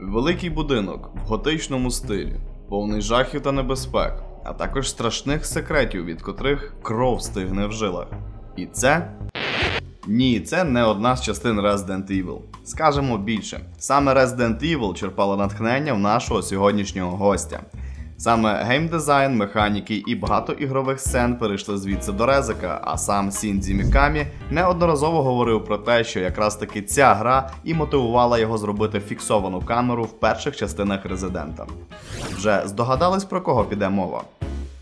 Великий будинок в готичному стилі, повний жахів та небезпек, а також страшних секретів, від котрих кров стигне в жилах. І це. Ні, це не одна з частин Resident Evil. Скажемо більше, саме Resident Evil черпала натхнення в нашого сьогоднішнього гостя. Саме геймдизайн, механіки і багато ігрових сцен перейшли звідси до Резика, а сам Сіндзі Мікамі неодноразово говорив про те, що якраз таки ця гра і мотивувала його зробити фіксовану камеру в перших частинах Резидента. Вже здогадались про кого піде мова?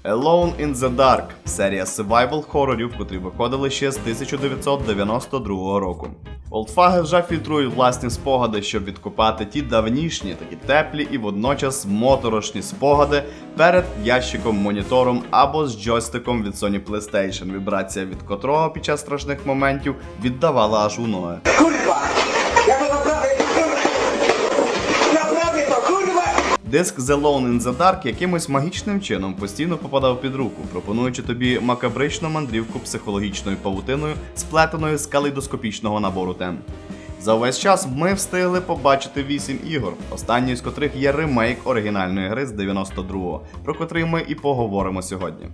Alone in the Dark серія survival хорорів, котрі виходили ще з 1992 року. Олдфаги вже фільтрують власні спогади, щоб відкопати ті давнішні, такі теплі і водночас моторошні спогади перед ящиком монітором або з джойстиком від Sony PlayStation, вібрація від котрого під час страшних моментів віддавала аж у ноги. Диск The Lone in the Dark якимось магічним чином постійно попадав під руку, пропонуючи тобі макабричну мандрівку психологічною павутиною, сплетеною з калейдоскопічного набору тем. За увесь час ми встигли побачити 8 ігор, останньою з котрих є ремейк оригінальної гри з 92-го, про котрий ми і поговоримо сьогодні.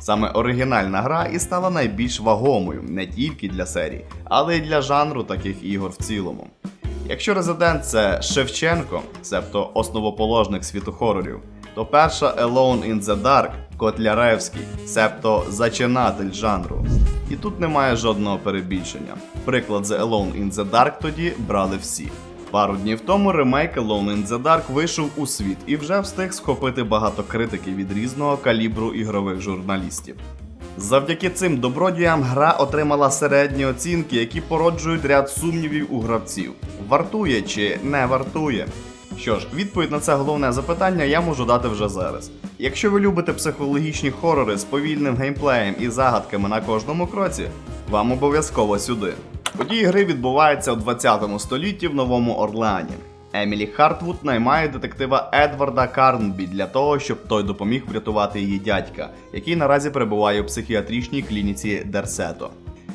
Саме оригінальна гра і стала найбільш вагомою не тільки для серії, але й для жанру таких ігор в цілому. Якщо Резидент це Шевченко, себто основоположник світу хорорів, то перша Alone in the Dark Котляревський, себто зачинатель жанру. І тут немає жодного перебільшення. Приклад The Alone in the Dark тоді брали всі. Пару днів тому ремейк Alone in the Dark вийшов у світ і вже встиг схопити багато критики від різного калібру ігрових журналістів. Завдяки цим добродіям гра отримала середні оцінки, які породжують ряд сумнівів у гравців. Вартує чи не вартує? Що ж, відповідь на це головне запитання я можу дати вже зараз. Якщо ви любите психологічні хорори з повільним геймплеєм і загадками на кожному кроці, вам обов'язково сюди. Події гри відбуваються у 20 столітті в Новому Орлеані. Емілі Хартвуд наймає детектива Едварда Карнбі для того, щоб той допоміг врятувати її дядька, який наразі перебуває у психіатричній клініці Дерсето.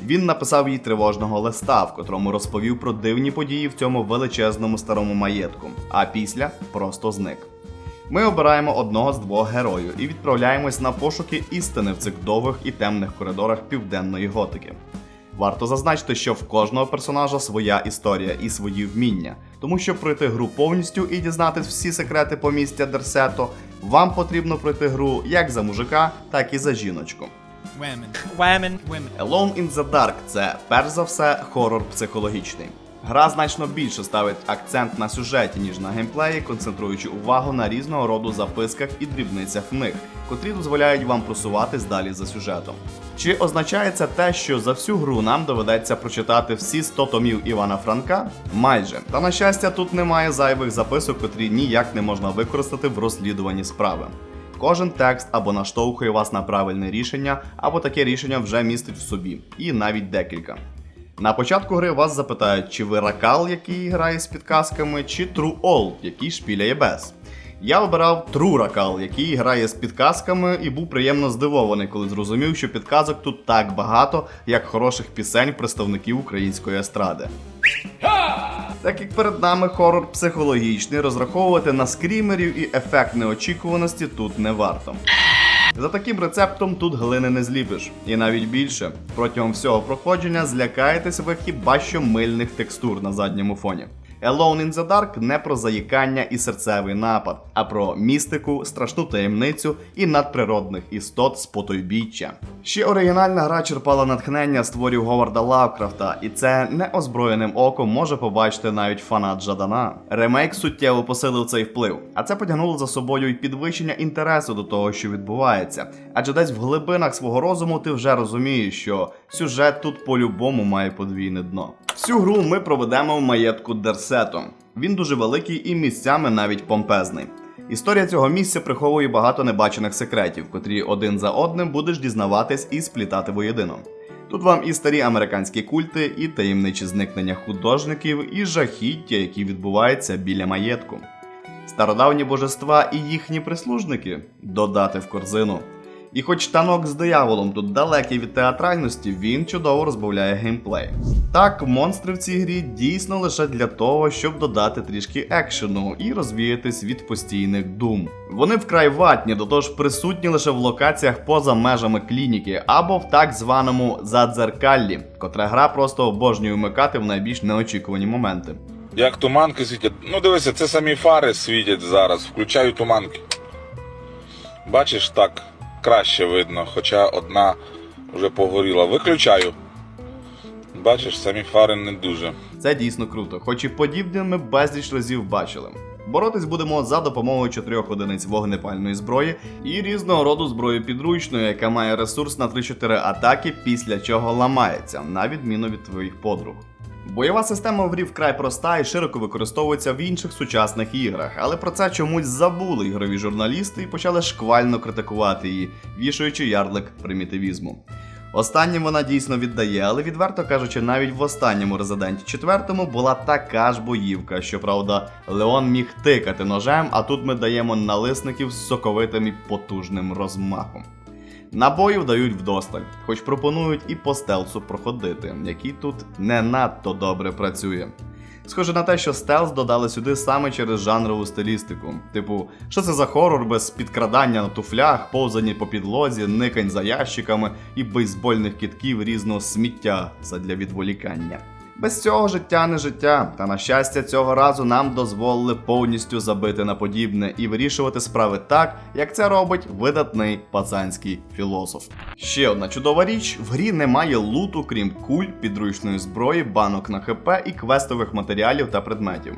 Він написав їй тривожного листа, в котрому розповів про дивні події в цьому величезному старому маєтку, а після просто зник. Ми обираємо одного з двох героїв і відправляємось на пошуки істини в цих довгих і темних коридорах південної готики. Варто зазначити, що в кожного персонажа своя історія і свої вміння, тому щоб пройти гру повністю і дізнатись всі секрети помістя Дерсето, вам потрібно пройти гру як за мужика, так і за жіночку. Women. Women. Women. Alone in the Dark це перш за все хорор психологічний. Гра значно більше ставить акцент на сюжеті, ніж на геймплеї, концентруючи увагу на різного роду записках і дрібницях в них, котрі дозволяють вам просуватись далі за сюжетом. Чи означає це те, що за всю гру нам доведеться прочитати всі 100 томів Івана Франка? Майже. Та на щастя, тут немає зайвих записок, котрі ніяк не можна використати в розслідуванні справи. Кожен текст або наштовхує вас на правильне рішення, або таке рішення вже містить в собі, і навіть декілька. На початку гри вас запитають, чи ви ракал, який грає з підказками, чи True Old, який шпіляє без. Я обирав True Ракал, який грає з підказками, і був приємно здивований, коли зрозумів, що підказок тут так багато, як хороших пісень представників української естради. Так як перед нами хорор психологічний, розраховувати на скрімерів і ефект неочікуваності тут не варто. За таким рецептом тут глини не зліпиш. І навіть більше. Протягом всього проходження злякаєтесь ви хіба що мильних текстур на задньому фоні. Alone in the Dark не про заїкання і серцевий напад, а про містику, страшну таємницю і надприродних істот з потойбіччя. Ще оригінальна гра черпала натхнення з творів Говарда Лавкрафта, і це неозброєним оком може побачити навіть фанат Жадана. Ремейк суттєво посилив цей вплив, а це потягнуло за собою й підвищення інтересу до того, що відбувається. Адже десь в глибинах свого розуму ти вже розумієш, що сюжет тут по-любому має подвійне дно. Всю гру ми проведемо в маєтку Дерсето. Він дуже великий і місцями навіть помпезний. Історія цього місця приховує багато небачених секретів, котрі один за одним будеш дізнаватись і сплітати воєдино. Тут вам і старі американські культи, і таємничі зникнення художників, і жахіття, які відбуваються біля маєтку. Стародавні божества і їхні прислужники додати в корзину. І хоч танок з дияволом тут далекий від театральності, він чудово розбавляє геймплей. Так, монстри в цій грі дійсно лише для того, щоб додати трішки екшену і розвіятись від постійних дум. Вони вкрай ватні, до того ж присутні лише в локаціях поза межами клініки або в так званому задзеркаллі, котре гра просто обожнює вмикати в найбільш неочікувані моменти. Як туманки світять. Ну дивися, це самі фари світять зараз. Включаю туманки. Бачиш, так краще видно, хоча одна вже погоріла. Виключаю. Бачиш, самі фари не дуже. Це дійсно круто, хоч і подібне ми безліч разів бачили. Боротись будемо за допомогою чотирьох одиниць вогнепальної зброї і різного роду зброї підручної, яка має ресурс на 3-4 атаки, після чого ламається, на відміну від твоїх подруг. Бойова система в грі вкрай проста і широко використовується в інших сучасних іграх, але про це чомусь забули ігрові журналісти і почали шквально критикувати її, вішаючи ярлик примітивізму. Останнім вона дійсно віддає, але відверто кажучи, навіть в останньому резиденті четвертому була така ж боївка. Щоправда, Леон міг тикати ножем, а тут ми даємо налисників з соковитим і потужним розмахом. Набоїв дають вдосталь, хоч пропонують і по стелсу проходити, який тут не надто добре працює. Схоже на те, що стелс додали сюди саме через жанрову стилістику. Типу, що це за хорор без підкрадання на туфлях, повзані по підлозі, никань за ящиками і бейсбольних кітків різного сміття задля відволікання. Без цього життя не життя, та на щастя, цього разу нам дозволили повністю забити на подібне і вирішувати справи так, як це робить видатний пацанський філософ. Ще одна чудова річ: в грі немає луту, крім куль, підручної зброї, банок на ХП і квестових матеріалів та предметів.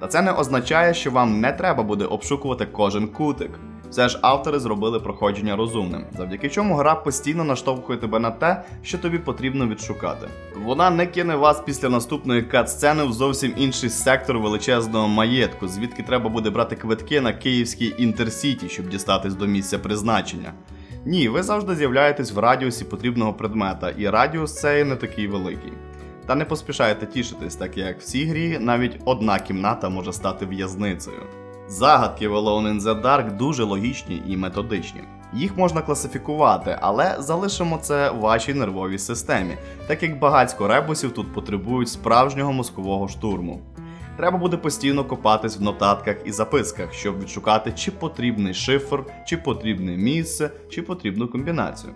Та це не означає, що вам не треба буде обшукувати кожен кутик. Все ж автори зробили проходження розумним, завдяки чому гра постійно наштовхує тебе на те, що тобі потрібно відшукати. Вона не кине вас після наступної кат-сцени в зовсім інший сектор величезного маєтку, звідки треба буде брати квитки на київський інтерсіті, щоб дістатись до місця призначення. Ні, ви завжди з'являєтесь в радіусі потрібного предмета, і радіус цей не такий великий. Та не поспішайте тішитись, так як в цій грі навіть одна кімната може стати в'язницею. Загадки в Alone in the Dark дуже логічні і методичні. Їх можна класифікувати, але залишимо це вашій нервовій системі, так як багатько ребусів тут потребують справжнього мозкового штурму. Треба буде постійно копатись в нотатках і записках, щоб відшукати, чи потрібний шифр, чи потрібне місце, чи потрібну комбінацію.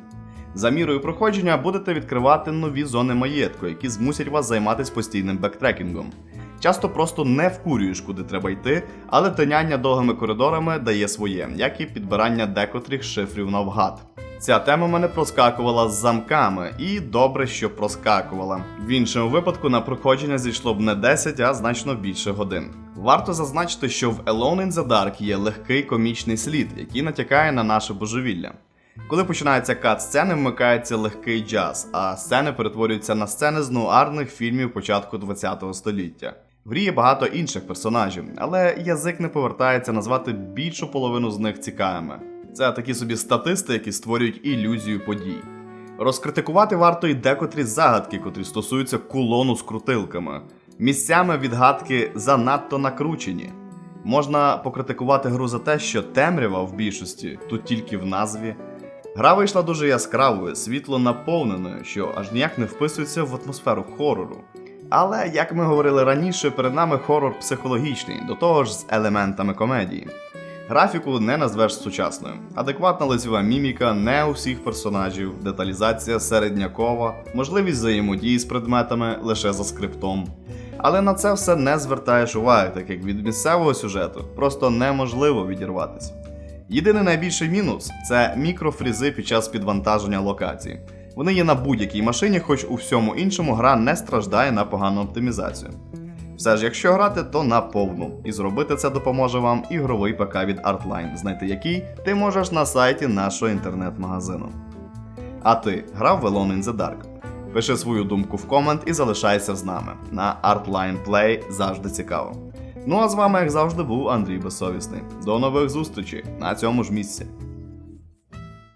За мірою проходження будете відкривати нові зони маєтку, які змусять вас займатися постійним бектрекінгом. Часто просто не вкурюєш, куди треба йти, але тиняння довгими коридорами дає своє, як і підбирання декотрих шифрів навгад. Ця тема мене проскакувала з замками, і добре, що проскакувала. В іншому випадку на проходження зійшло б не 10, а значно більше годин. Варто зазначити, що в Alone in the Dark є легкий комічний слід, який натякає на наше божевілля. Коли починається кат-сцени, вмикається легкий джаз, а сцени перетворюються на сцени з нуарних фільмів початку ХХ століття. В грі є багато інших персонажів, але язик не повертається назвати більшу половину з них цікавими. Це такі собі статисти, які створюють ілюзію подій. Розкритикувати варто й декотрі загадки, котрі стосуються кулону з крутилками. Місцями відгадки занадто накручені. Можна покритикувати гру за те, що темрява в більшості тут тільки в назві. Гра вийшла дуже яскравою, світло наповненою, що аж ніяк не вписується в атмосферу хорору. Але, як ми говорили раніше, перед нами хорор психологічний, до того ж з елементами комедії. Графіку не назвеш сучасною. Адекватна лицева міміка не у всіх персонажів, деталізація середнякова, можливість взаємодії з предметами лише за скриптом. Але на це все не звертаєш уваги, так як від місцевого сюжету просто неможливо відірватися. Єдиний найбільший мінус це мікрофрізи під час підвантаження локацій. Вони є на будь-якій машині, хоч у всьому іншому гра не страждає на погану оптимізацію. Все ж, якщо грати, то на повну. І зробити це допоможе вам ігровий ПК від Artline, знайти який ти можеш на сайті нашого інтернет-магазину. А ти грав в Alone in the Dark? Пиши свою думку в комент і залишайся з нами. На Artline Play завжди цікаво. Ну а з вами, як завжди, був Андрій Безсовісний. До нових зустрічей на цьому ж місці.